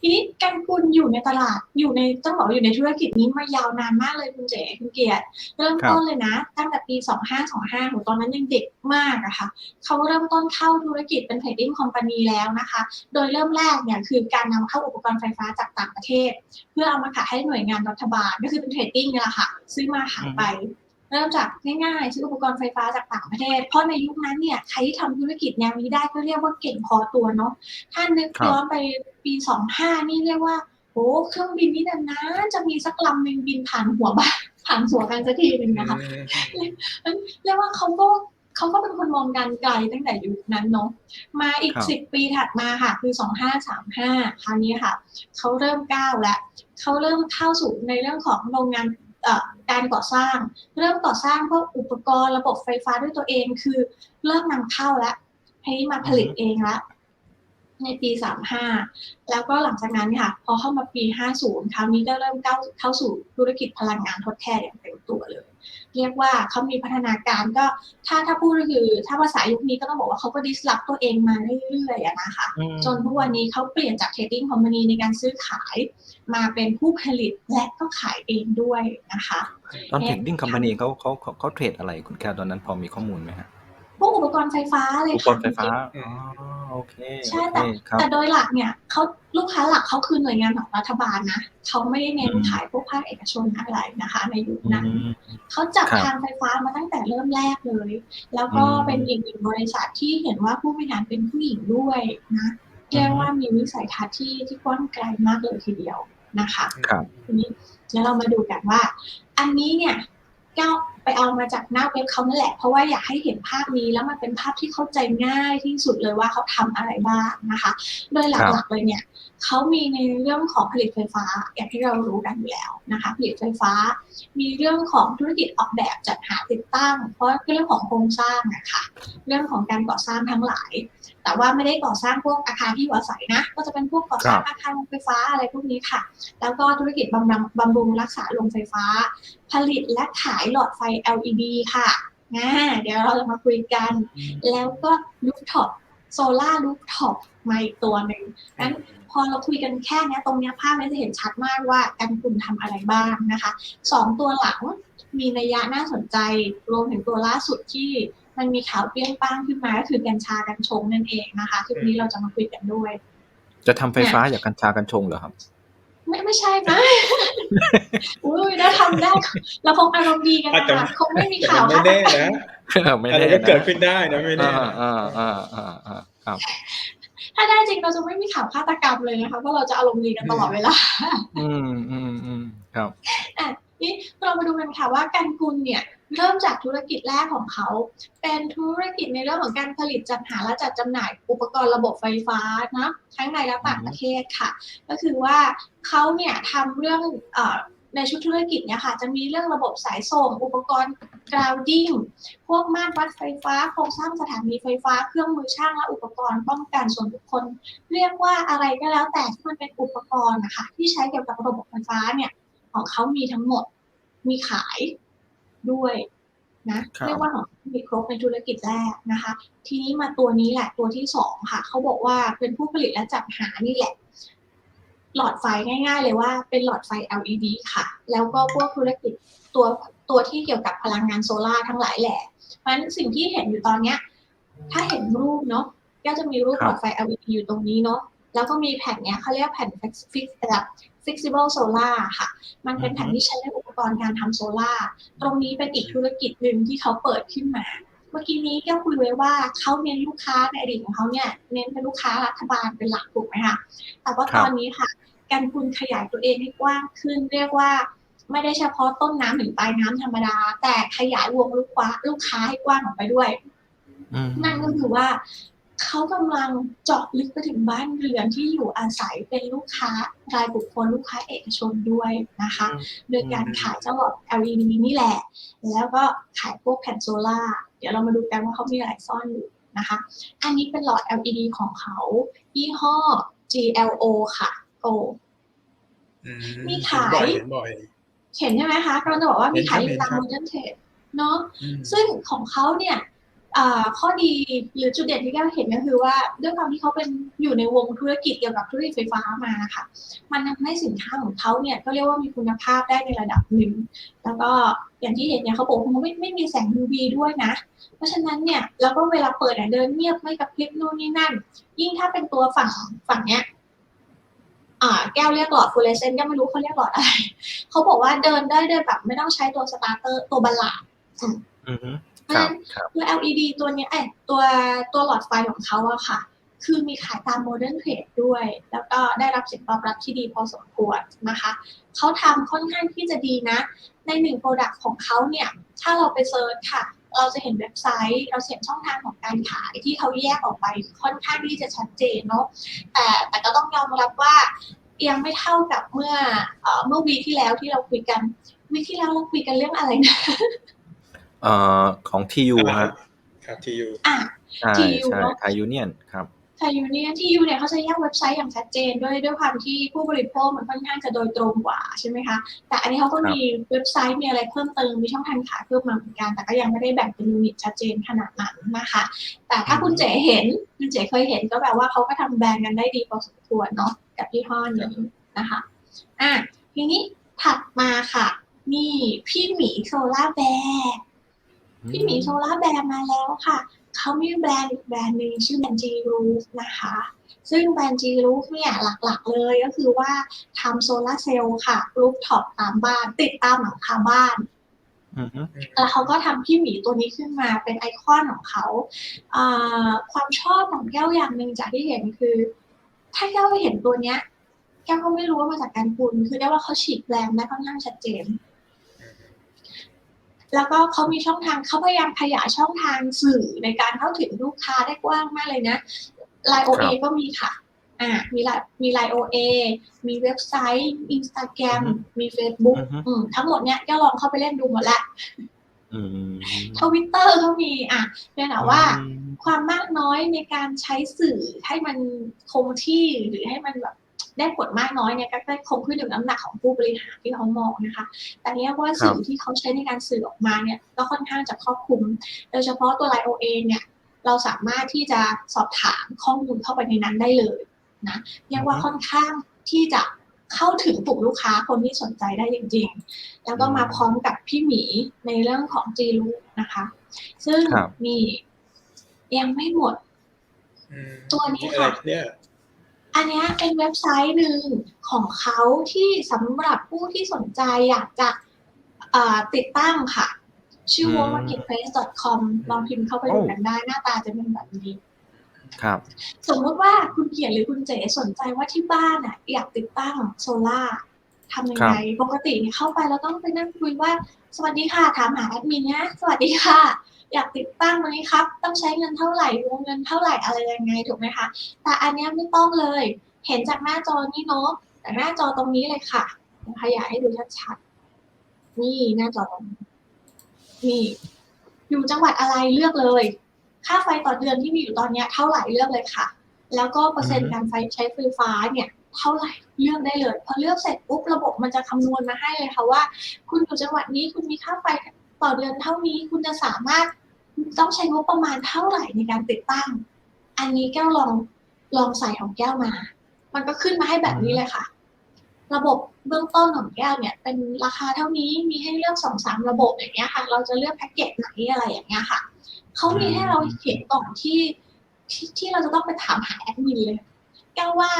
ทีนี้กันกุลอยู่ในตลาดอยู่ในต้องบอกอยู่ในธุรกิจนี้มายาวนานมากเลยคุณเจ๋คุณเกียรติเริ่มต้นเลยนะ ตั้งแต่ปี 2525โหตอนนั้นยังเด็กมากอะค่ะเขาเริ่มต้นเข้าธุรกิจเป็นเทรดดิ้งคอมพานีแล้วนะคะ โดยเริ่มแรกเนี่ยคือการนำเข้าอุปกรณ์ไฟฟ้าจากต่างประเทศ เพื่อเอามาขายให้หน่วยงานรัฐบาลก็คือเป็นเทรดดิ้งนี่แหละค่ะ ซื้อมาขายไป เริ่มจากง่ายๆ ซื้ออุปกรณ์ไฟฟ้าจากต่างประเทศ เพราะในยุคนั้นเนี่ยใครที่ทำธุรกิจแนวนี้ได้ก็เรียกว่าเก่งพอตัวเนาะถ้านึกครับย้อนไปปีสองห้านี่เรียกว่าโอ้เครื่องบินนี่นานๆจะมีสักลำหนึ่งบินผ่านหัวบ้านผ่านหัวกันสักทีหนึ่งนะคะเรียกว่าเขาก็เขาก็เป็นคนมองการไกลตั้งแต่ยุคนั้นเนาะมาอีกครับสิบปีถัดมาค่ะคือสองห้าสามห้าคราวนี้ค่ะเขาเริ่มก้าวแล้วเขาเริ่มเข้าสู่ในเรื่องของโรงงานเอ่อ การก่อสร้าง เริ่มก่อสร้างพวกอุปกรณ์ระบบไฟฟ้าด้วยตัวเอง คือเริ่มนำเข้าแล้วให้มาผลิตเองแล้ว ในปี 35 แล้วก็หลังจากนั้นค่ะ พอเข้ามาปี 50 คราวนี้ก็เริ่มเข้าเข้าสู่ธุรกิจพลังงานทดแทนอย่างเต็มตัวเลย เรียกว่าเขามีพัฒนาการก็ถ้าถ้าพูดก็คือถ้าภาษายุคนี้ก็ต้องบอกว่าเขาก็ดิสลอฟตัวเองมาเรื่อยๆอะนะคะอืมจนทุกวันนี้เขาเปลี่ยนจากเทรดดิ้งคอมพานีในการซื้อขายมาเป็นผู้ผลิตและก็ขายเองด้วยนะคะ ตอนเทรดดิ้งคอมพานีเขาเขาเขาเขาเทรดอะไรคุณแคลตอนนั้นพอมีข้อมูลไหมฮะพ วกอุปกรณ์ไฟฟ้าเลยอุปกค่ะรณ์ไฟฟ้าอ๋อโอเคใช่โอแต่เคครับแต่โดยหลักเนี่ยเขาลูกค้าหลักเขาคือหน่วยงานของรัฐบาลนะเขาไม่ได้เน้นอืมขายพวกภาคเอกชนอะไรนะคะ ในยุคอืนั้นมเขาจับครับทางไฟฟ้ามาตั้งแต่เริ่มแรกเลย แล้วก็อืมเป็นอีกหนึ่งบริษัทที่เห็นว่าผู้บริหารเป็นผู้หญิงด้วยนะเรียกว่ามีวิสัยทัศน์ที่ที่กว้างไกลมากเลยทีเดียวนะคะครับทีนี้แล้วเรามาดูกันว่า อันนี้เนี่ยก็ ไปเอามาจากหน้าเว็บเขานั่นแหละ เพราะว่าอยากให้เห็นภาพนี้แล้วมันเป็นภาพที่เข้าใจง่ายที่สุดเลยว่าเขาทำอะไรบ้างนะคะ โดยหลักๆเลยเนี่ยเขามีในเรื่องของผลิตไฟฟ้าอย่างที่เรารู้กันอยู่แล้วนะคะผลิตไฟฟ้า มีเรื่องของธุรกิจออกแบบจัดหาติดตั้ง เพราะเรื่องของโครงสร้างนะคะเรื่องของการก่อสร้างทั้งหลาย แต่ว่าไม่ได้ก่อสร้างพวกอาคารที่อยู่อาศัยนะ ก็จะเป็นพวกก่อสร้างอาคารโรงไฟฟ้าอะไรพวกนี้ค่ะ แล้วก็ธุรกิจบำรุงบำรุงรักษาโรงไฟฟ้า ผลิตและขายหลอดไฟ LED ค่ะนะเดี๋ยวเราจะมาคุยกัน แล้วก็ลูฟท็อปโซล่าลูฟท็อปมาอีกตัวหนึ่งนั้นพอเราคุยกันแค่เนี้ยตรงเนี้ยภาพนี้จะเห็นชัดมากว่าการกลุ่มทำอะไรบ้างนะคะสองตัวหลังมีนัยยะน่าสนใจรวมถึงตัวล่าสุดที่มันมีข่าวเปรี้ยงป้างขึ้นมาก็คือกัญชากัญชงนั่นเองนะคะที่วันนี้เราจะมาคุยกันด้วย จะทำไฟฟ้าจากกัญชากัญชงเหรอครับ ไม่ไม่ใช่นะอุ้ยได้ทำได้ เราคงอารมณ์ดีกันอาจนะจะคะคงไม่มีแต่ข่าวมันไม่แน่นะไม่อะไรแน่ก็เกิดนะขึ้นได้นะไม่แน่อ่าอ่าอ่าอ่าอ่าครับถ้าได้จริงเราจะไม่มีข่าวฆาตกรรมเลยนะคะเพราะเราจะอารมณ์ดีกันตลอดเวลา อืมอืมอืมครับนี่เรามาดูกันค่ะว่าการกุลเนี่ย เริ่มจากธุรกิจแรกของเขา เป็นธุรกิจในเรื่องของการผลิตจัดหาและจัดจำหน่ายอุปกรณ์ระบบไฟฟ้านะทั้งในและต่างประเทศค่ะ ก็คือว่าเขาเนี่ยทำเรื่องอในชุดธุรกิจเนี่ยค่ะจะมีเรื่องระบบสายส่ง อุปกรณ์ grounding พวกมาตรวัดไฟฟ้า โครงสร้างสถานีไฟฟ้า เครื่องมือช่างและอุปกรณ์ป้องกันส่วนบุคคล เรียกว่าอะไรก็แล้วแต่ที่มันเป็นอุปกรณ์นะคะที่ใช้เกี่ยวกับระบบไฟฟ้าเนี่ยของเขามีทั้งหมดมีขาย ด้วยนะครับเรียกว่าของมีครบในธุรกิจแรกนะคะ ทีนี้มาตัวนี้แหละตัวที่สองค่ะ เขาบอกว่าเป็นผู้ผลิตและจัดหานี่แหละ หลอดไฟง่าย ๆ เลยว่าเป็นหลอดไฟ LED ค่ะ แล้วก็พวกธุรกิจตัวตัวที่เกี่ยวกับพลังงานโซลาร์ทั้งหลายแหละ เพราะฉะนั้นสิ่งที่เห็นอยู่ตอนเนี้ย ถ้าเห็นรูปเนาะก็จะมีรูปครับหลอดไฟ LED อยู่ตรงนี้เนาะแล้วก็มีแผ่นเนี้ยเขาเรียกแผ่น fix แบบ flexible solar ค่ะ มันเป็นแผ่นที่ใช้ในอุปกรณ์การทำโซลาร์ตรงนี้เป็นอีกธุรกิจหนึ่งที่เขาเปิดขึ้นมา เมื่อกี้นี้ก็คุยไว้ว่าเขาเน้นลูกค้าในอดีตของเขาเนี่ยเน้นเป็นลูกค้ารัฐบาลเป็นหลักถูกไหมคะแต่ว่าครับตอนนี้ค่ะ การคุณขยายตัวเองให้กว้างขึ้น เรียกว่าไม่ได้เฉพาะต้นน้ำถึงปลายน้ำธรรมดา แต่ขยายวงลูกค้าลูกค้าให้กว้างออกไปด้วยอืมนั่นก็คือว่า เขากำลังเจาะลึกไปถึงบ้านเรือนที่อยู่อาศัยเป็นลูกค้ารายบุคคลลูกค้าเอกชนด้วยนะคะ โดยการขายเจ้าหลอด LED นี่แหละ แล้วก็ขายพวกแผ่นโซล่าร์เดี๋ยวเรามาดูกันว่าเขามีอะไรซ่อนอยู่นะคะ อันนี้เป็นหลอด LED ของเขายี่ห้อ GLO ค่ะ โออืมีขายเห็นบ่อยเห็นใช่ไหมคะกำลังจะบอกว่ามีขายอยู่ตามเห็นครับโมเดิร์นเทรดเนาะอืมซึ่งของเขาเนี่ยอ่า ข้อดีหรือจุดเด่นที่แก้วเห็นก็คือว่าด้วยความที่เขาเป็นอยู่ในวงธุรกิจเกี่ยวกับธุรกิจไฟฟ้ามาค่ะ มันทำให้สินค้าของเขาเนี่ยก็เรียกว่ามีคุณภาพได้ในระดับหนึ่งแล้วก็อย่างที่เห็นเนี่ยเขาบอกว่าเขาไม่ไม่มีแสง UV ด้วยนะ เพราะฉะนั้นเนี่ยแล้วก็เวลาเปิดอะเดินเงียบไม่กระพริบนู่นนี่นั่น ยิ่งถ้าเป็นตัวฝั่งฝั่งเนี้ยอ่าแก้วเรียกหลอดฟลูเรสเซนต์ก็ไม่รู้เขาเรียกหลอดอะไรเขาบอกว่าเดินได้โดยแบบไม่ต้องใช้ตัวสตาร์เตอร์ตัวบัลลาด ครับครับตัว LED ตัวเนี้ยเอ้ยตัวตัวหลอดไฟของเขาอะค่ะ คือมีขายตามโมเดิร์นเทรดด้วย แล้วก็ได้รับเสียงตอบรับที่ดีพอสมควรนะคะ เขาทำค่อนข้างที่จะดีนะ ในหนึ่งโปรดักต์ของเขาเนี่ย ถ้าเราไปเซิร์ชค่ะ เราจะเห็นเว็บไซต์ เราเห็นช่องทางของการขายที่เขาแยกออกไปค่อนข้างที่จะชัดเจนเนาะ แต่แต่ก็ต้องยอมรับว่ายังไม่เท่ากับเมื่อเอ่อเมื่อวีคที่แล้วที่เราคุยกันวีคที่แล้วเราคุยกันเรื่องอะไรนะ เอ่อของทียูฮะครับที่อยู่อะใช่ TU ใช่เนอะไทยยูเนียนครับไทยยูเนียที่ยูเนี่ยเขาจะแยกเว็บไซต์อย่างชัดเจนด้วยด้วยความที่ผู้บริโภคมันค่อนข้างจะโดยตรงกว่าใช่ไหมคะแต่อันนี้เขาก็มีเว็บไซต์มีอะไรเพิ่มเติมมีช่องทางขายเพิ่มมาเหมือนกัน แต่ก็ยังไม่ได้แบ่งเป็นยูนิตชัดเจนขนาดนั้นนะคะ แต่ถ้าคุณเจ๋เห็นคุณเจ๋เคยเห็นก็แปลว่าเขาก็ทำแบรนด์กันได้ดีพอสมควรเนาะกับยี่ห้อนี้นะคะอะทีนี้ถัดมาค่ะนี่พี่หมีโซล่าแบร์ พี่หมีโซล่าแบร์มาแล้วค่ะ เขามีแบรนด์อีกแบรนด์หนึ่งชื่อแบรนด์ G Roof นะคะ ซึ่งแบรนด์ G Roof เนี่ยหลักๆเลยก็คือว่าทำโซลาร์เซลล์ค่ะรูฟท็อปตามบ้าน ติดตามหลังคาบ้านอือฮึแล้วเขาก็ทำพี่หมีตัวนี้ขึ้นมาเป็นไอคอนของเขาอ่าความชอบของแก้วอย่างหนึ่งจากที่เห็นคือ ถ้าแก้วเห็นตัวเนี้ยแก้วก็ไม่รู้ว่ามาจากการปุนคือได้ว่าเขาฉีดแบรนด์ได้ค่อนข้างชัดเจน แล้วก็เขามีช่องทางเขาพยายามขยายช่องทางสื่อในการเข้าถึงลูกค้าได้กว้างมากเลยนะไลน์โอเอก็มีค่ะอ่ามีไลน์มีไลน์โอเอมีเว็บไซต์อินสตาแกรมอือฮึมี Facebook อือฮึอืมทั้งหมดเนี้ยแก้วลองเข้าไปเล่นดูหมดแล้วอืมทวิตเตอร์ก็มีอะเพียงแต่ว่าอืมความมากน้อยในการใช้สื่อให้มันคงที่หรือให้มันแบบ ได้ผลมากน้อยเนี่ยก็ได้คงขึ้นอยู่กับน้ำหนักของผู้บริหารที่เขามองนะคะ แต่เนี้ยว่าสื่อที่เขาใช้ในการสื่อออกมาเนี่ยก็ค่อนข้างจะครอบคลุม โดยเฉพาะตัวไลโอเอเนี่ยเราสามารถที่จะสอบถามข้อมูลเข้าไปในนั้นได้เลยนะเรียกว่าค่อนข้างที่จะเข้าถึงกลุ่มลูกค้าคนที่สนใจได้จริงๆ แล้วก็มาพร้อมกับพี่หมีในเรื่องของจีรูนะคะ ซึ่งครับมียังไม่หมดอืมตัวนี้อะไรค่ะเนี่ย อันเนี้ยเป็นเว็บไซต์หนึ่งของเขาที่สำหรับผู้ที่สนใจอยากจะเอ่อติดตั้งค่ะ ชื่ออืม marketplace.com ลองพิมพ์เข้าไปดูโอ้กันได้หน้าตาจะเป็นแบบนี้ครับ สมมุติว่าคุณเกียรติหรือคุณเจ๋สนใจว่าที่บ้านอะ อยากติดตั้งโซล่าร์ทำยังไงปกติเนี่ยเข้าไปแล้วต้องไปนั่งคุยว่า สวัสดีค่ะถามหาแอดมินนะสวัสดีค่ะ อยากติดตั้งไหมครับ ต้องใช้เงินเท่าไหร่วงเงินเท่าไหร่อะไรยังไงถูกไหมคะ แต่อันเนี้ยไม่ต้องเลย เห็นจากหน้าจอนี่เนาะแต่หน้าจอตรงนี้เลยค่ะเดี๋ยวขยายให้ดูชัดๆนี่หน้าจอตรงนี้นี่อยู่จังหวัดอะไรเลือกเลย ค่าไฟต่อเดือนที่มีอยู่ตอนเนี้ยเท่าไหร่เลือกเลยค่ะ แล้วก็เปอร์เซ็นต์การไฟใช้ไฟฟ้าเนี่ยเท่าไหร่เลือกได้เลย พอเลือกเสร็จปุ๊บระบบมันจะคำนวณมาให้เลยค่ะว่า คุณอยู่จังหวัดนี้คุณมีค่าไฟต่อเดือนเท่านี้คุณจะสามารถ ต้องใช้งบประมาณเท่าไหร่ในการติดตั้ง อันนี้แก้วลองลองใส่ของแก้วมา มันก็ขึ้นมาให้แบบนี้เลยค่ะ ระบบเบื้องต้นของแก้วเนี่ย เป็นราคาเท่านี้มีให้เลือกสองสามระบบอย่างเงี้ยค่ะ เราจะเลือกแพ็กเกจไหนอะไรอย่างเงี้ยค่ะเขามีให้เราเห็นกล่อนที่ที่ที่เราจะต้องไปถามหาแอดมินเลยแก้วว่า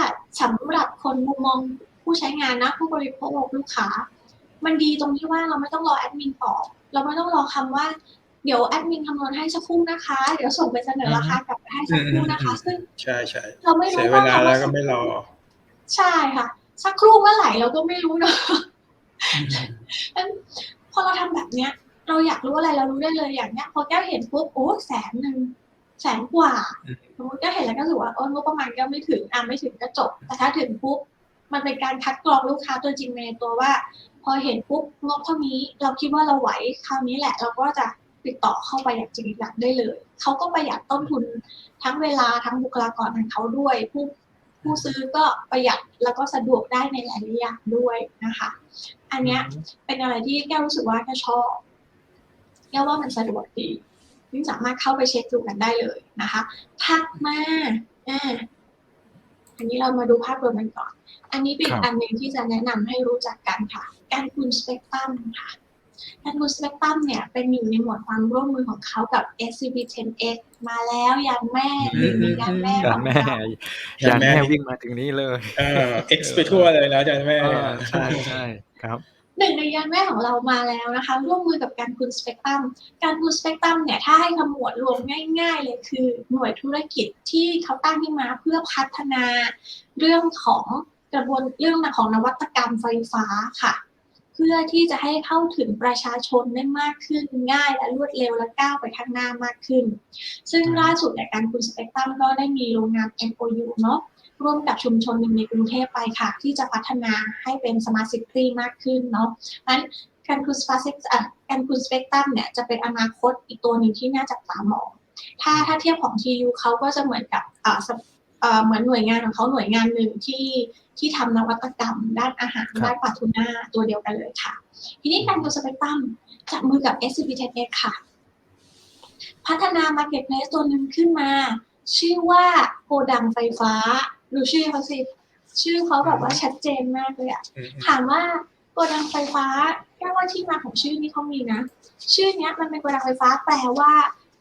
สำหรับคนมุมมองผู้ใช้งานนะผู้บริโภคลูกค้า มันดีตรงที่ว่าเราไม่ต้องรอแอดมินตอบเราไม่ต้องรอคำว่า เดี๋ยวแอดมินคำนวณให้สักครู่นะคะ เดี๋ยวส่งไปเสนอราคากลับไปให้สักครู่นะคะ ซึ่งใช่ใช่เราไม่เสีรู้ยเวว่าลาคำแล้วว่าก็ไม่รอ ใช่ค่ะ สักครู่เมื่อไหร่เราก็ไม่รู้เนอะงั้นพอเราทำแบบเนี้ย เราอยากรู้อะไรเรารู้ได้เลยอย่างเนี้ย พอแก้วเห็นปุ๊บโอ้แสนหนึ่งแสนกว่าอืมสมมติแก้วเห็นแล้วก็รู้สึกว่าโอ้งบประมาณก็ไม่ถึงอะไม่ถึงก็จบ แต่ถ้าถึงปุ๊บมันเป็นการคัดกรองลูกค้าตัวจริงในตัวว่า พอเห็นปุ๊บงบเท่านี้ เราคิดว่าเราไหวคราวนี้แหละ เราก็จะ ติดต่อเข้าไปอย่างจริงจังได้เลย เขาก็ประหยัดต้นทุนทั้งเวลาทั้งบุคลากรของเขาด้วย ผู้ผู้ซื้อก็ประหยัดแล้วก็สะดวกได้ในหลายๆอย่างด้วยนะคะ อันเนี้ยเป็นอะไรที่แก้วรู้สึกว่าแก้วชอบแก้วว่ามันสะดวกดีซึ่งสามารถเข้าไปเช็คดูกันได้เลยนะคะถัดมาอ่าอันนี้เรามาดูภาพรวมกันก่อน อันนี้เป็นครับอันหนึ่งที่จะแนะนำให้รู้จักกันค่ะ การคูณสเปกตรัมค่ะ การคูณสเปกตรัมเนี่ยเป็นอยู่ในหมวดความร่วมมือของเขากับ SCP-10X มาแล้วยันแม่หนึ่งในยันแม่ยาขนองแม่เรายานแม่วิ่งมาถึงนี้เลยเออ X ไปทั่วเลยนะอาจารย์แม่เออใช่ใช่ครับหนึ่งในยานแม่ของเรามาแล้วนะคะ ร่วมมือกับการคูณสเปกตรัมการคูณสเปกตรัมเนี่ยถ้าให้ขมวดรวมง่าย ๆ เลยคือหน่วยธุรกิจที่เขาตั้งขึ้นมาเพื่อพัฒนาเรื่องของกระบวนเรื่องของนวัตกรรมไฟฟ้าค่ะ เพื่อที่จะให้เข้าถึงประชาชนได้มากขึ้นง่ายและรวดเร็วและก้าวไปข้างหน้ามากขึ้น ซึ่งล่าสุดในการคูณสเปกตรัมก็ได้มีโรงงาน MOU เนาะร่วมกับชุมชนหนึ่งในกรุงเทพไปค่ะ ที่จะพัฒนาให้เป็นสมาร์ทซิตี้มากขึ้นเนาะนั้นการคูณสเปกอะการคูณสเปกตรัมเนี่ยจะเป็นอนาคตอีกตัวหนึ่งที่น่าจับตามองถ้าถ้าเทียบของ TU เขาก็จะเหมือนกับ เอ่อเหมือนหน่วยงานของเขาหน่วยงานหนึ่งที่ที่ทำนวัตกรรม ด้านอาหารครับด้านปลาทูน่าตัวเดียวกันเลยค่ะ ทีนี้การดูสเปกตรัมจับมือกับ SCP TechX ค่ะ พัฒนา Marketplace ตัวหนึ่งขึ้นมา ชื่อว่าโกดังไฟฟ้าดูชื่อเขาสิ ชื่อเขาแบบว่าชัดเจนมากเลยอะอืมถามว่าโกดังไฟฟ้าแค่ว่าที่มาของชื่อนี้เขามีนะ ชื่อเนี้ยมันเป็นโกดังไฟฟ้าแปลว่า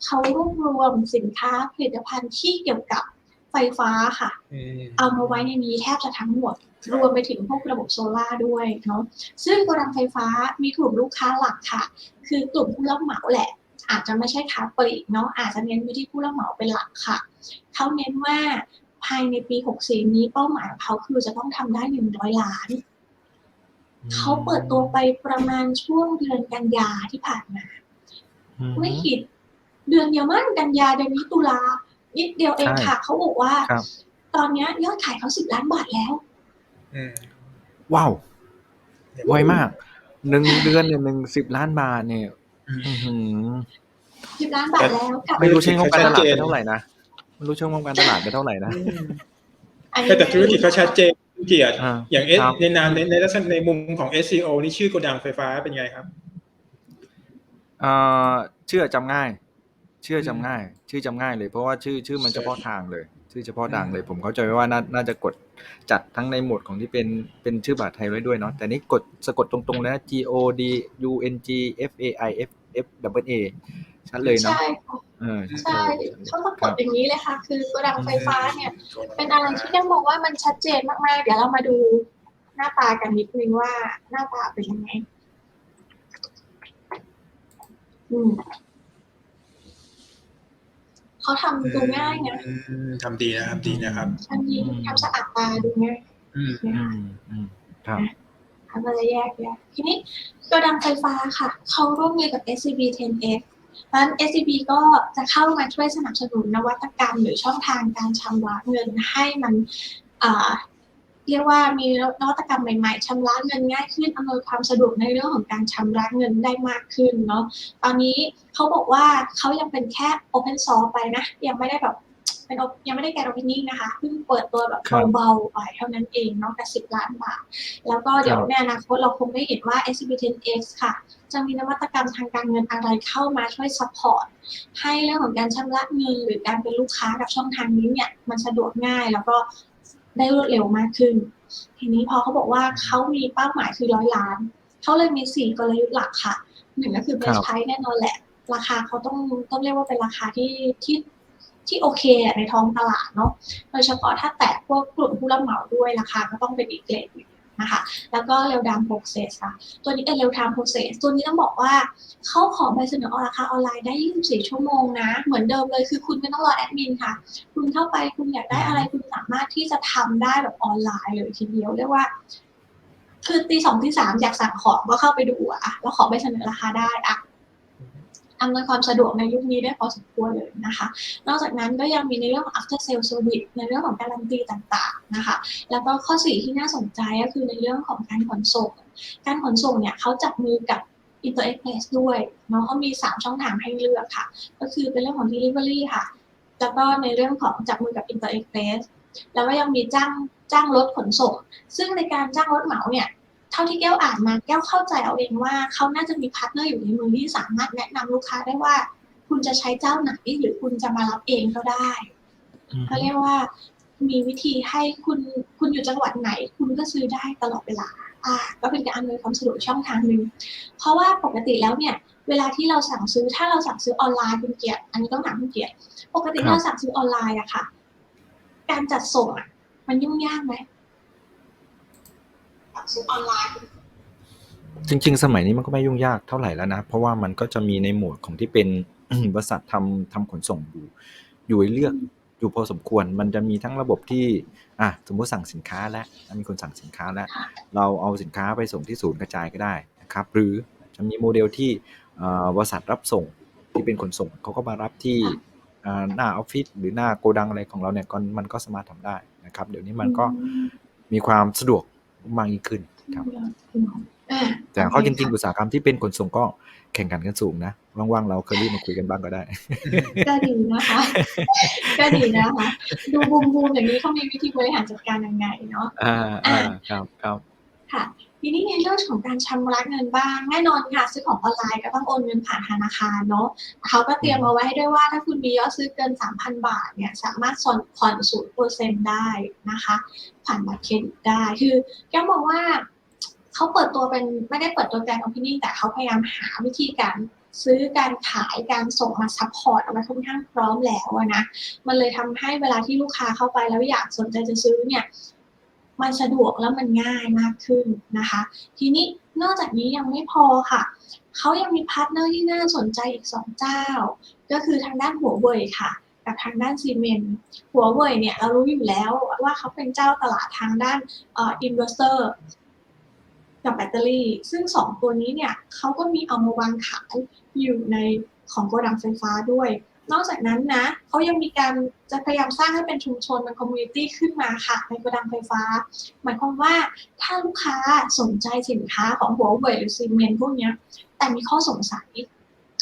เขารวบรวมสินค้าผลิตภัณฑ์ที่เกี่ยวกับ ไฟฟ้าค่ะอืมเอามาไว้ในนี้แทบจะทั้งหมด รวมไปถึงพวกระบบโซลาร์ด้วยเนาะซึ่งโกดังไฟฟ้ามีกลุ่มลูกค้าหลักค่ะ คือกลุ่มผู้รับเหมาแหละ อาจจะไม่ใช่ค้าปลีกเนาะอาจจะเน้นไปที่ผู้รับเหมาเป็นหลักค่ะเขาเน้นว่าภายในปี 64 นี้เป้าหมายของเขาคือจะต้องทำได้ 100 ล้าน เขาเปิดตัวไปประมาณช่วงเดือนกันยาที่ผ่านมาอืมไม่ผิด เดือนเดียวมั้งกันยาเดือนนี้ตุลา นิดเดียวเองใช่ค่ะ เขาบอกว่าครับตอนเนี้ยยอดขายเขาสิบล้านบาทแล้วอืมว้าวไวมากหนึ่งเดือนเนี่ยหนึ่งสิบล้านบาทเนี่ยอื้อหือสิบล้านบาทแล้วกับไม่รู้เช่นงบการตลาดไปเท่าไหร่นะไม่รู้เช่นงบการตลาดไปเท่าไหร่นะอันนี้แต่ธุรกิจเขาชัดเจนเกียรติอ่าอย่างเอสครับในนามในในลักษณะในมุมของ SCO นี่ชื่อโกดังไฟฟ้าเป็นไงครับเอ่อชื่อจำง่าย ชื่อจำง่าย ชื่อจำง่ายเลย เพราะว่าชื่อชื่อมันเฉพาะทางเลย ชื่อเฉพาะทางเลย ผมเข้าใจว่าน่าน่าจะกดจัดทั้งในหมวดของที่เป็นเป็นชื่อภาษาไทยไว้ด้วยเนาะแต่นี่กดสะกดตรงๆเลยนะ G O D U N G F A I F F W A ชัดเลยเนาะใช่ค่ะเออใช่เขาสะกดอย่างนี้เลยค่ะ คือโกดังไฟฟ้าเนี่ยอืมเป็นอะไรที่ต้องบอกว่ามันชัดเจนมากๆ เดี๋ยวเรามาดูหน้าตากันนิดนึงว่าหน้าตาเป็นยังไง อืม เขาทำดูง่ายนะอืมทำดีนะครับดีนะครับทำดีทำสะอาดตาดูง่ายอืมอืมอืมครับทำอะไรแยกแยะทีนี้ตัวดังไฟฟ้าค่ะ เขาร่วมมือกับ SCB 10X เพราะฉะนั้น SCB ก็จะเข้ามาช่วยสนับสนุนนวัตกรรม หรือช่องทางการชำระเงินให้มันอ่า เรียกว่ามีนวัตกรรมใหม่ๆชำระเงินง่ายขึ้นอำนวยความสะดวกในเรื่องของการชำระเงินได้มากขึ้นเนาะตอนนี้เขาบอกว่าเขายังเป็นแค่ Open Source ไปนะ ยังไม่ได้แบบเป็น op- ยังไม่ได้แกน Opening นะคะเพิ่งเปิดตัวแบบครับเบาๆไปเท่านั้นเองเนาะแต่สิบล้านบาท แล้วก็เดี๋ยวครับในอนาคตเราคงได้เห็นว่า SCB 10X ค่ะ จะมีนวัตกรรมทางการเงินอะไรเข้ามาช่วยซัพพอร์ตให้เรื่องของการชำระเงินหรือการเป็นลูกค้ากับช่องทางนี้เนี่ย มันสะดวกง่ายแล้วก็ ได้รวดเร็วมากขึ้น ทีนี้พอเขาบอกว่าเขามีเป้าหมายคือร้อยล้าน เขาเลยมีสี่กลยุทธ์หลักค่ะหนึ่งก็คือครั best บ price แน่นอนแหละ ราคาเขาต้องต้องเรียกว่าเป็นราคาที่ที่ที่โอเคในท้องตลาดเนาะโดยเฉพาะถ้าแตะพวกกลุ่มผู้รับเหมาด้วยราคาก็ต้องเป็นอีกเกรดหนึ่ง นะคะ แล้วก็เร็วดามโปรเซสค่ะ ตัวนี้เป็นเร็วทามโปรเซสตัวนี้ต้องบอกว่าเขาขอใบเสนอราคาออนไลน์ได้ 24 ชั่วโมงนะ เหมือนเดิมเลยคือคุณไม่ต้องรอแอดมินค่ะ คุณเข้าไปคุณอยากได้อะไรคุณสามารถที่จะทำได้แบบออนไลน์เลยทีเดียวเรียกว่า คือตีสองตีสามอยากสั่งของก็เข้าไปดูอะแล้วขอใบเสนอราคาได้อะ อำนวยความสะดวกในยุคนี้ได้พอสมควรเลยนะคะ นอกจากนั้นก็ยังมีในเรื่องของ after sale service ในเรื่องของการันตีต่างๆนะคะแล้วก็ข้อสี่ที่น่าสนใจก็คือในเรื่องของการขนส่ง การขนส่งเนี่ยเขาจับมือกับ Inter Express ด้วยเนาะเขามี 3 ช่องทางให้เลือกค่ะ ก็คือเป็นเรื่องของ delivery ค่ะ แล้วก็ในเรื่องของจับมือกับ Inter Express แล้วก็ยังมีจ้างจ้างรถขนส่ง ซึ่งในการจ้างรถเหมาเนี่ย เท่าที่แก้วอ่านมาแก้วเข้าใจเอาเองว่าเขาน่าจะมีพาร์ทเนอร์อยู่ในมือที่สามารถแนะนำลูกค้าได้ว่า คุณจะใช้เจ้าไหนหรือคุณจะมารับเองก็ได้เขาเรียกว่ามีวิธีให้คุณคุณอยู่จังหวัดไหน คุณก็ซื้อได้ตลอดเวลา อ่า ก็เป็นการอำนวยความสะดวกช่องทางหนึ่งเพราะว่าปกติแล้วเนี่ยเวลาที่เราสั่งซื้อถ้าเราสั่งซื้อออนไลน์คุณเกียรติอันนี้ต้องถามคุณเกียรติปกติครับที่เราสั่งซื้อออนไลน์อะค่ะ การจัดส่งอะมันยุ่งยากไหมสั่ง ซื้อออนไลน์จริง ๆ สมัยนี้มันก็ไม่ยุ่งยากเท่าไหร่แล้วนะ เพราะว่ามันก็จะมีในหมวดของที่เป็น บริษัททำทำขนส่งอยู่ อยู่ให้เลือกอยู่พอสมควร มันจะมีทั้งระบบที่อะสมมติสั่งสินค้าแล้วมีคนสั่งสินค้าแล้วค่ะเราเอาสินค้าไปส่งที่ศูนย์กระจายก็ได้นะครับ หรือจะมีโมเดลที่เอ่อบริษัทรับส่งที่เป็นขนส่งเขาก็มารับที่อ่าหน้าออฟฟิศหรือหน้าโกดังอะไรของเราเนี่ยก็มันก็สามารถทำได้นะครับ เดี๋ยวนี้มันก็มีความสะดวก มากยิ่งขึ้นครับอ่าแต่ข้อจริงๆอุตสาหกรรมที่เป็นขนส่งก็แข่งขันกันสูงนะว่างๆเราเคยรีบมาคุยกันบ้างก็ได้ ก็ดีนะคะก็ดีนะคะ ดูบูมบูมอย่างนี้เขามีวิธีบริหารจัดการยังไงเนาะอ่าอ่าครับครับ ค่ะ ทีนี้ในเรื่องของการชำระเงินบ้างแน่นอนค่ะ ซื้อของออนไลน์ก็ต้องโอนเงินผ่านธนาคารเนาะเขาก็เตรียมเอาไว้ให้ด้วยว่าถ้าคุณมียอดซื้อเกิน 3,000 บาทเนี่ยสามารถผ่อนผ่อนศูนย์เปอร์เซ็นต์ได้นะคะ ผ่านบัตรเครดิตได้คือแก้มองว่าเขาเปิดตัวเป็นไม่ได้เปิดตัวแกรนด์โอพนนิ่งแต่เขาพยายามหาวิธีการซื้อการขายการส่งมาซัพพอร์ตเอาไว้ค่อนข้างพร้อมแล้วนะ มันเลยทำให้เวลาที่ลูกค้าเข้าไปแล้วอยากสนใจจะซื้อเนี่ย มันสะดวกแล้วมันง่ายมากขึ้นนะคะ ทีนี้นอกจากนี้ยังไม่พอค่ะเขายังมีพาร์ทเนอร์ที่น่าสนใจอีกสองเจ้า ก็คือทางด้านหัวเว่ยค่ะ กับทางด้านซีเมนต์หัวเว่ยเนี่ยเรารู้อยู่แล้วว่าเขาเป็นเจ้าตลาดทางด้านเอ่ออินเวสเตอร์กับแบตเตอรี่ ซึ่งสองตัวนี้เนี่ยเขาก็มีเอามาวางขายอยู่ในของโกดังไฟฟ้าด้วย นอกจากนั้นนะเขายังมีการจะพยายามสร้างให้เป็นชุมชนเป็นคอมมูนิตี้ขึ้นมาค่ะในโกดังไฟฟ้า หมายความว่าถ้าลูกค้าสนใจสินค้าของหัวเว่ยหรือซีเมนต์พวกนี้แต่มีข้อสงสัย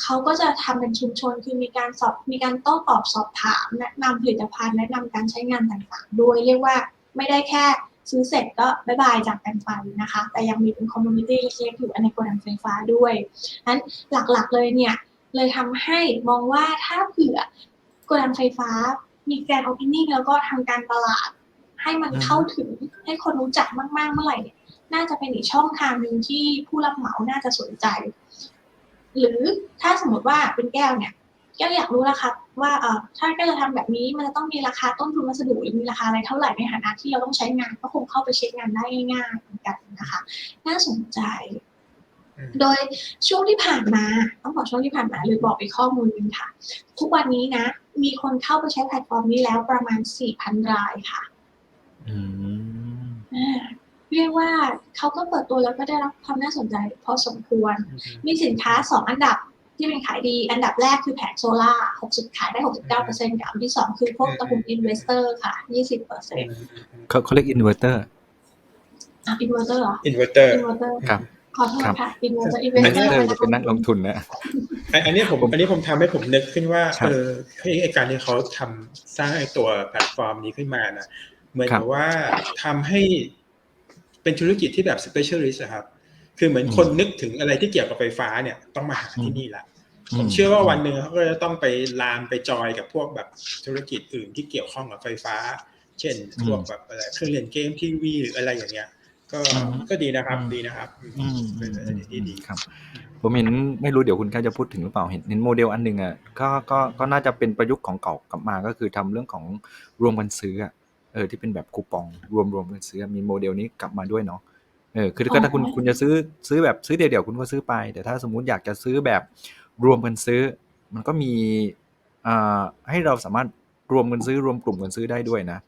เขาก็จะทำเป็นชุมชนคือมีการสอบมีการโต้ตอบสอบถามแนะนำผลิตภัณฑ์แนะนำการใช้งานต่างๆด้วยเรียกว่าไม่ได้แค่ซื้อเสร็จก็บายบายจากกันไปนะคะ แต่ยังมีเป็นคอมมูนิตี้เล็กๆอยู่ในโกดังไฟฟ้าด้วยนั้นหลักๆเลยเนี่ย เลยทำให้มองว่าถ้าเผื่อกดังไฟฟ้ามีแกรนโอเพนนิ่งแล้วก็ทำการตลาด ให้มันเข้าถึงให้คนรู้จักมากๆเมื่อไหร่เนี่ยน่าจะเป็นอีกช่องทางหนึ่งที่ผู้รับเหมาน่าจะสนใจ หรือถ้าสมมติว่าเป็นแก้วเนี่ยแก้วอยากรู้แล้วครับว่าเออถ้าแก้วจะทำแบบนี้มันจะต้องมีราคาต้นทุนวัสดุหรือมีราคาอะไรเท่าไหร่ในฐานะที่เราต้องใช้งานก็คงเข้าไปเช็คงานได้ง่ายๆเหมือนกันนะคะ น่าสนใจ โดยช่วงที่ผ่านมาต้องบอกช่วงที่ผ่านมาเลยบอกอีกข้อมูลหนึงค่ะ ทุกวันนี้นะ มีคนเข้าไปใช้แพลตฟอร์มนี้แล้วประมาณ 4,000 รายค่ะอืมอ่าเรียกว่าเขาก็เปิดตัวแล้วก็ได้รับความน่าสนใจพอสมควร มีสินค้า 2 อันดับที่เป็นขายดี อันดับแรกคือแผงโซล่า60 ขายได้ 69%กับอันที่ 2 คือพวกตระกูลอินเวสเตอร์ค่ะ 20%อเขาเขาเรียกอินเวอร์เตอร์่ะอินเวอร์เตอร์เหรออินเวอร์เตอร์อินเวอร์เตอร์ครับ ขอโทษครับค่ะอินเวอร์เตอร์อินเวอิสนเตเวออร์ร์เตอร์จะเป็นนักลงทุนนะอันอันนี้ผมอันนี้ผมทำให้ผมนึกขึ้นว่าครับเออให้ไอการที่เขาทำสร้างไอตัวแพลตฟอร์มนี้ขึ้นมานะเหมือนครักับบว่าทำให้เป็นธุรกิจที่แบบ specialist อะครับ คือเหมือนอืมคนนึกถึงอะไรที่เกี่ยวกับไฟฟ้าเนี่ยต้องมาหาที่นี่ละอืมผมเชื่อว่าวันหนึ่งเขาก็จะต้องไปลามไปจอยกับพวกแบบธุรกิจอื่นที่เกี่ยวข้องกับไฟฟ้า เช่น พวกแบบอะไรเครื่องเล่นเกมทีวีหรืออะไรอย่างเงี้ย ก็อืมก็ดีนะครับอืมดีนะครับอืมเป็นอะไรที่ดีครับ ผมเห็นไม่รู้เดี๋ยวคุณแค่จะพูดถึงหรือเปล่าเห็นเห็นโมเดลอันหนึ่งอะก็ก็ก็น่าจะเป็นประยุกต์ของเก่ากลับมาก็คือทำเรื่องของรวมกันซื้ออะเออที่เป็นแบบคูปอง รวมรวมกันซื้อมีโมเดลนี้กลับมาด้วยเนาะเออคือก็ถ้าคุณคุณจะซื้อซื้อแบบซื้อเดี่ยวๆคุณก็ซื้อไป แต่ถ้าสมมุติอยากจะซื้อแบบรวมกันซื้อ มันก็มีอ่าให้เราสามารถรวมกันซื้อรวมกลุ่มกันซื้อได้ด้วยนะ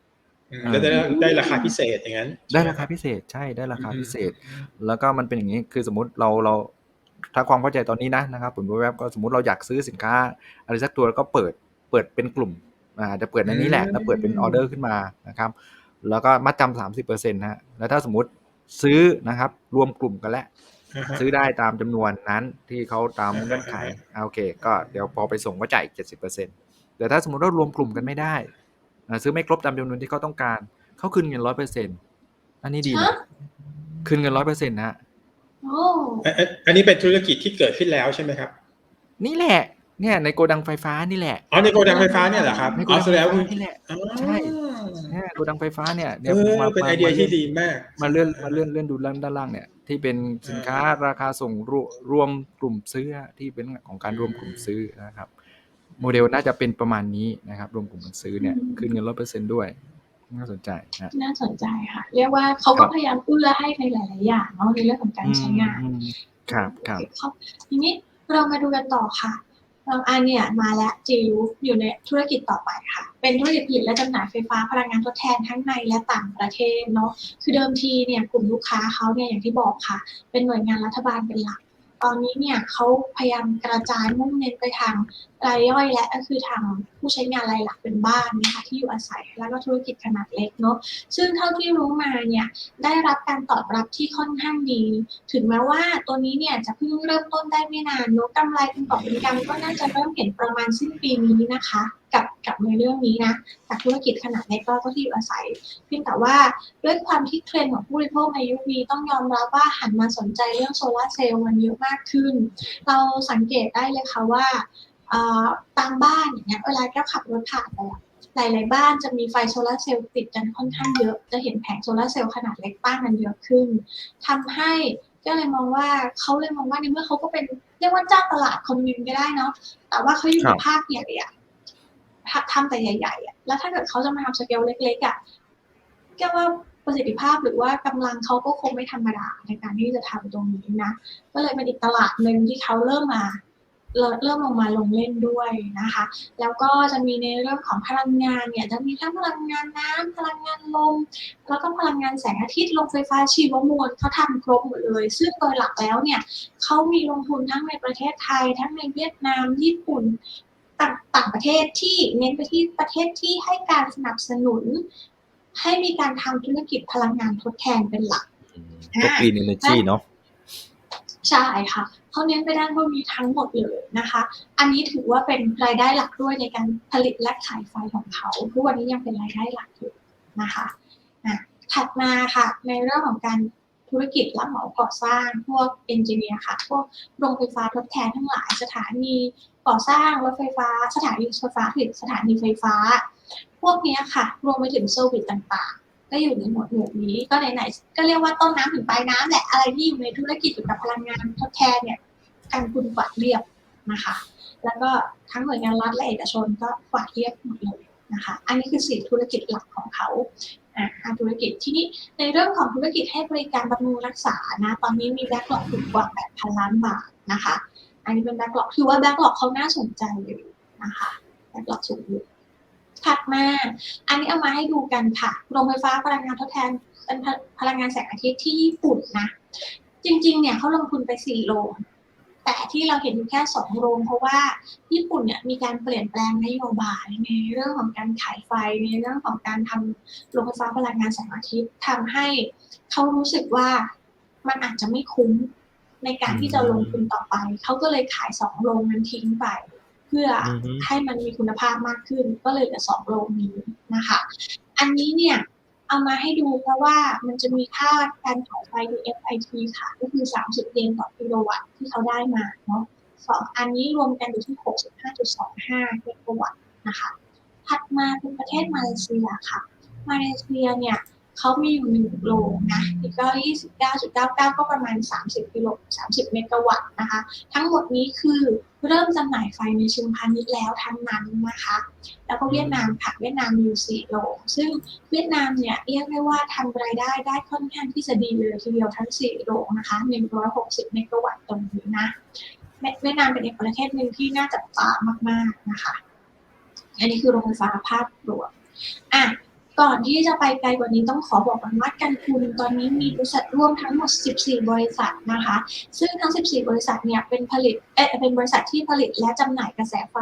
อืมแล้วได้ได้ราคาพิเศษอย่างนั้น ได้ราคาพิเศษใช่ได้ราคาพิเศษ แล้วก็มันเป็นอย่างนี้คือสมมติเราเราถ้าความเข้าใจตอนนี้นะนะครับผมแวบๆก็สมมติเราอยากซื้อสินค้าอะไรสักตัวแล้วก็เปิดเปิดเป็นกลุ่มอ่าจะเปิดในนี้แหละแล้วเปิดเป็นออเดอร์ขึ้นมานะครับ แล้วก็มัดจำสามสิบเปอร์เซ็นต์นะแล้วถ้าสมมติซื้อนะครับ รวมกลุ่มกันแล้วอ่าฮะซื้อได้ตามจำนวนนั้นที่เขาตามเงื่อนไขอ่าโอเค ก็เดี๋ยวพอไปส่งก็จ่ายเจ็ดสิบเปอร์เซ็นต์แต่ถ้าสมมติว่ารวมกลุ่มกันไม่ได้อ่า ซื้อไม่ครบตามจำนวนที่เขาต้องการ เขาคืนเงินร้อยเปอร์เซ็นต์อันนี้ดีนะฮะคืนเงินร้อยเปอร์เซ็นต์นะฮะโอ้อันอันอันนี้เป็นธุรกิจที่เกิดขึ้นแล้วใช่ไหมครับ นี่แหละ เนี่ย ในโกดังไฟฟ้านี่แหละอ๋อในโกดังไฟฟ้าเนี่ยเหรอครับในโกอ๋อดังแสไฟดงว่าฟ้าคุณนี่แหละอ๋อใช่เนี่ยโกดังไฟฟ้าเนี่ยเอเนี่ยผมอมาเป็นมาไอเดียมาที่เลื่อนดีมากมาเลื่อนมาเลื่อนเลื่อนดูด้านด้านล่างเนี่ย ที่เป็นสินค้าราคาส่งรวรวมกลุ่มซื้อที่เป็นของการรวมกลุ่มซื้อนะครับ โมเดลน่าจะเป็นประมาณนี้นะครับ รวมกลุ่มซื้อเนี่ยคืนเงินร้อยเปอร์เซ็นด้วย น่าสนใจนะน่าสนใจค่ะ เรียกว่าเขาก็ครับพยายามเอื้อให้ในหลาย ๆ อย่างเนาะในเรื่องของการใช้งานอืมครับครับครับทีนี้เรามาดูกันต่อค่ะบางอันเนี่ยมาแล้วจีรูอยู่ในธุรกิจต่อไปค่ะ เป็นธุรกิจผลิตและจำหน่ายไฟฟ้าพลังงานทดแทนทั้งในและต่างประเทศเนาะคือเดิมทีเนี่ยกลุ่มลูกค้าเขาเนี่ยอย่างที่บอกค่ะ เป็นหน่วยงานรัฐบาลเป็นหลัก ตอนนี้เนี่ยเขาพยายามกระจายมุ่งเน้นไปทางรายย่อยและก็คือทางผู้ใช้งานรายหลักเป็นบ้านนะคะที่อยู่อาศัยแล้วก็ธุรกิจขนาดเล็กเนาะซึ่งเท่าที่รู้มาเนี่ยได้รับการตอบรับที่ค่อนข้างดี ถึงแม้ว่าตัวนี้เนี่ยจะเพิ่งเริ่มต้นได้ไม่นานเนอะกำไรเป็นกอบเป็นกำก็น่าจะเริ่มเห็นประมาณสิ้นปีนี้นะคะ กับกับในเรื่องนี้นะจากธุรกิจขนาดเล็กก็ก็ที่อยู่อาศัย เพียงแต่ว่าด้วยความที่เทรนด์ของผู้บริโภคในยุคนี้ต้องยอมรับว่าหันมาสนใจเรื่องโซลาร์เซลล์มันเยอะมากขึ้น เราสังเกตได้เลยค่ะว่าเอ่อตามบ้านอย่างเงี้ยเวลาแก้วขับรถผ่านไปอะหลาย ๆ บ้านจะมีไฟโซลาร์เซลล์ติดกันค่อนข้างเยอะ จะเห็นแผงโซลาร์เซลล์ขนาดเล็กตั้งกันเยอะขึ้นทำให้ก็เลยมองว่าเขาเลยมองว่าในเมื่อเขาก็เป็นเรียกว่าเจ้าตลาดคนหนึงก็ได้เนาะแต่ว่าเขาอยู่ครัในบภาคใหญ่อะ ทำทำแต่ใหญ่ๆอะแล้วถ้าเกิดเขาจะมาทำสเกลเล็กๆอะแก้ว่าประสิทธิภาพหรือว่ากำลังเขาก็คงไม่ธรรมดาในการที่จะทำตรงนี้นะ ก็เลยเป็นอีกตลาดหนึ่งที่เขาเริ่มมาเริ่มเริ่มลงมาลงเล่นด้วยนะคะ แล้วก็จะมีในเรื่องของพลังงานเนี่ยจะมีทั้งพลังงานน้ำพลังงานลม แล้วก็พลังงานแสงอาทิตย์ลงไฟฟ้าชีวมวลเขาทำครบหมดเลย ซึ่งโดยหลักแล้วเนี่ยเขามีลงทุนทั้งในประเทศไทย ทั้งในเวียดนามญี่ปุ่น ต่างต่างประเทศที่เน้นไปที่ประเทศที่ให้การสนับสนุน ให้มีการทำธุรกิจพลังงานทดแทนเป็นหลักก็กรีนเอเนจีเนาะใช่ค่ะเขาเน้นไปด้านพวกนี้ทั้งหมดเลยนะคะ อันนี้ถือว่าเป็นรายได้หลักด้วยในการผลิตและขายไฟของเขาทุกวันนี้ยังเป็นรายได้หลักอยู่นะคะอะถัดมาค่ะในเรื่องของการ ธุรกิจรับเหมาก่อสร้าง พวกเอนจิเนียร์ค่ะ พวกโรงไฟฟ้าทดแทนทั้งหลายสถานีก่อสร้างรถไฟฟ้า สถานีไฟฟ้าผลิตสถานีไฟฟ้า พวกนี้ค่ะ รวมไปถึงเซอร์วิสต่างๆ ก็อยู่ในหมวดหมู่นี้ก็ไหนๆก็เรียกว่าต้นน้ำถึงปลายน้ำแหละอะไรที่อยู่ในธุรกิจเกี่ยวกับพลังงานทดแทนเนี่ยการคุณกวาดเรียบนะคะ แล้วก็ทั้งหน่วยงานรัฐและเอกชนก็กวาดเรียบหมดเลยนะคะ อันนี้คือสี่ธุรกิจหลักของเขาอ่าห้าธุรกิจที่นี้ในเรื่องของธุรกิจให้บริการบำรุงรักษานะตอนนี้มีแบ็กหลอกถึงกว่า 8,000 ล้านบาทนะคะ อันนี้เป็นแบ็กหลอกถือว่าแบ็กหลอกเขาน่าสนใจเลยนะคะแบ็กหลอกสูงอยู่ถัดมาอันนี้เอามาให้ดูกันค่ะโรงไฟฟ้าพลังงานทดแทนเป็นพพลังงานแสงอาทิตย์ที่ญี่ปุ่นนะ จริง ๆ เนี่ยเขาลงทุนไปสี่โรง แต่ที่เราเห็นอยู่แค่สองโรงเพราะว่าญี่ปุ่นเนี่ยมีการเปลี่ยนแปลงนโยบายในเรื่องของการขายไฟในเรื่องของการทำโรงไฟฟ้าพลังงานแสงอาทิตย์ทำให้เขารู้สึกว่ามันอาจจะไม่คุ้มในการที่จะลงทุนต่อไป เขาก็เลยขายสองโรงนั้นทิ้งไป เพื่อให้มันมีคุณภาพมากขึ้น ก็เลยเหลือสองโรงนี้นะคะ อันนี้เนี่ย เอามาให้ดูเพราะว่ามันจะมีค่าการขายไฟ DFIT ค่ะ ก็คือ 30 เยนต่อกิโลวัตต์ที่เขาได้มาเนาะสองอันนี้รวมกันอยู่ที่ 65.25กิโลวัตต์นะคะ ถัดมาเป็นประเทศมาเลเซียค่ะ มาเลเซียเนี่ยเขามีอยู่หนึ่งโรงนะอีกก็ 29.99 ก็ประมาณ 30 กิโล 30 เมกะวัตต์นะคะ ทั้งหมดนี้คือ เริ่มจำหน่ายไฟในเชิงพาณิชย์แล้วทั้งนั้นนะคะ แล้วก็เวียดนามค่ะเวียดนามอยู่สี่โรงซึ่งเวียดนามเนี่ยเรียกได้ว่าทำรายได้ได้ค่อนข้างที่จะดีเลยทีเดียวทั้งสี่โรงนะคะ160เมกะวัตต์ตรงนี้นะเวียเวียดนามเป็นอีกประเทศหนึ่งที่น่าจับตามาก ๆนะคะ อันนี้คือโรงไฟฟ้าภาพรวมอะ ก่อนที่จะไปไกลกว่านี้ต้องขอบอกก่อนว่าการทุนตอนนี้มีบริษัทร่วมทั้งหมด 14 บริษัทนะคะ ซึ่งทั้ง 14 บริษัทเนี่ยเป็นผลิตเอ๊ะเป็นบริษัทที่ผลิตและจำหน่ายกระแสไฟ